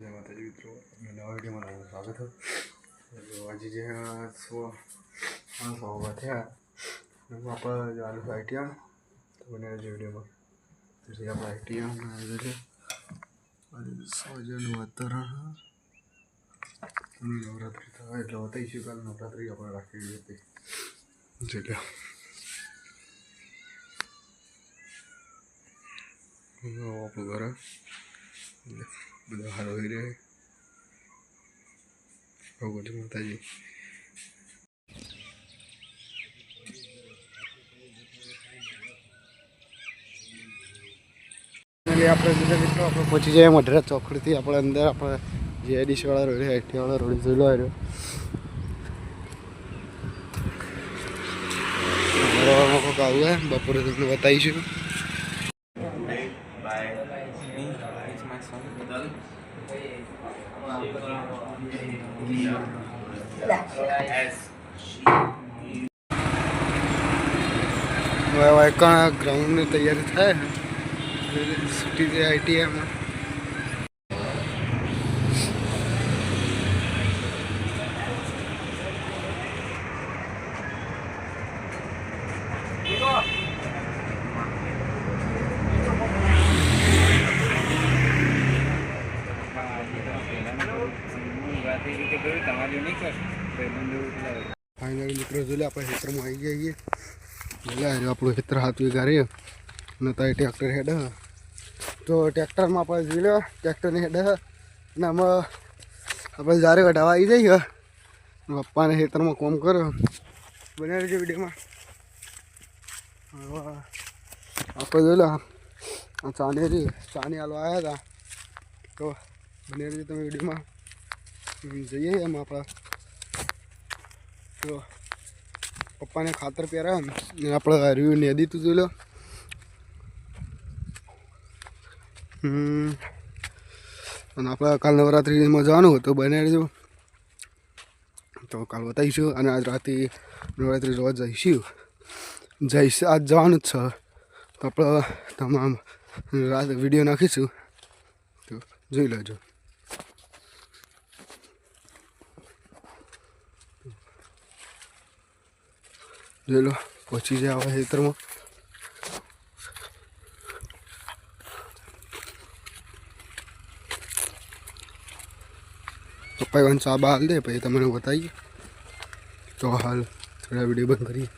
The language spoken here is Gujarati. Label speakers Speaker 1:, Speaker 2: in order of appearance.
Speaker 1: જય માતાજી મિત્રો નવા વિડીયોમાં તમારું સ્વાગત છે તો આજે જે આ સો આ સો ઊભા થયા એમાં આપણે જવાનું છે આઈટીએમ તો બને રહેજો વિડીયોમાં તો જે આપણે આઈટીએમ આવી છે અને સૌજનનું વાતાવરણ અને નવરાત્રિ થાય એટલે બતાવીશું કાલ નવરાત્રિ આપણે રાખી હતી જોઈ લો આપણું ઘર બધા હોય રહે ભગવતી માતાજી આપણે બીજા મિત્રો આપણે પહોંચી જઈએ મઢરા ચોકડીથી આપણે અંદર આપણે જે ડીશવાળા રોડ આઈટીવાળા રોડ જોઈ લો આવ્યો અમારા બપોરે તમને બતાવીશું by me. He's my son. Y का ग्राउंड में तैयारी था सिटी आई टी है ફાઇનલી મિત્રો, જોઈ આવી હારે આપણું ક્ષેત્ર હાથ વીઘા રહે ને તો ટ્રેક્ટર હેડ તો ટ્રેક્ટરમાં આપણે જોઈ લે, ટ્રેક્ટરની હેડ. ને આપણે જ્યારે કઢાવા આવી જઈએ. પપ્પાને ખેતરમાં કોમ કરો બને રહેજો આપણે જોઈ લો ચાની ચાની હાલવા આવ્યા હતા. તો બને રહેજો તમે વિડીયોમાં. જઈએ એમ આપણા. તો પપ્પાને ખાતર પહેરાવે ને આપણે રિવ્યુ ને દીધું જોઈ લો. અને આપણે કાલ નવરાત્રિમાં જવાનું હતું બને રહેજો. તો કાલ બતાવીશું અને આજ રાતે નવરાત્રિ જોવા જઈશું. જઈશ, આજ જવાનું જ છે. તો આપણે તમામ રાત વીડિયો નાખીશું. તો જોઈ લેજો. જોઈ લો, પહોંચી જાય આવા ખેતરમાં. પપ્પા ચા બહાર દે, પછી તમને બતાવીએ તો હાલ થોડા વીડિયો બંધ કરીએ.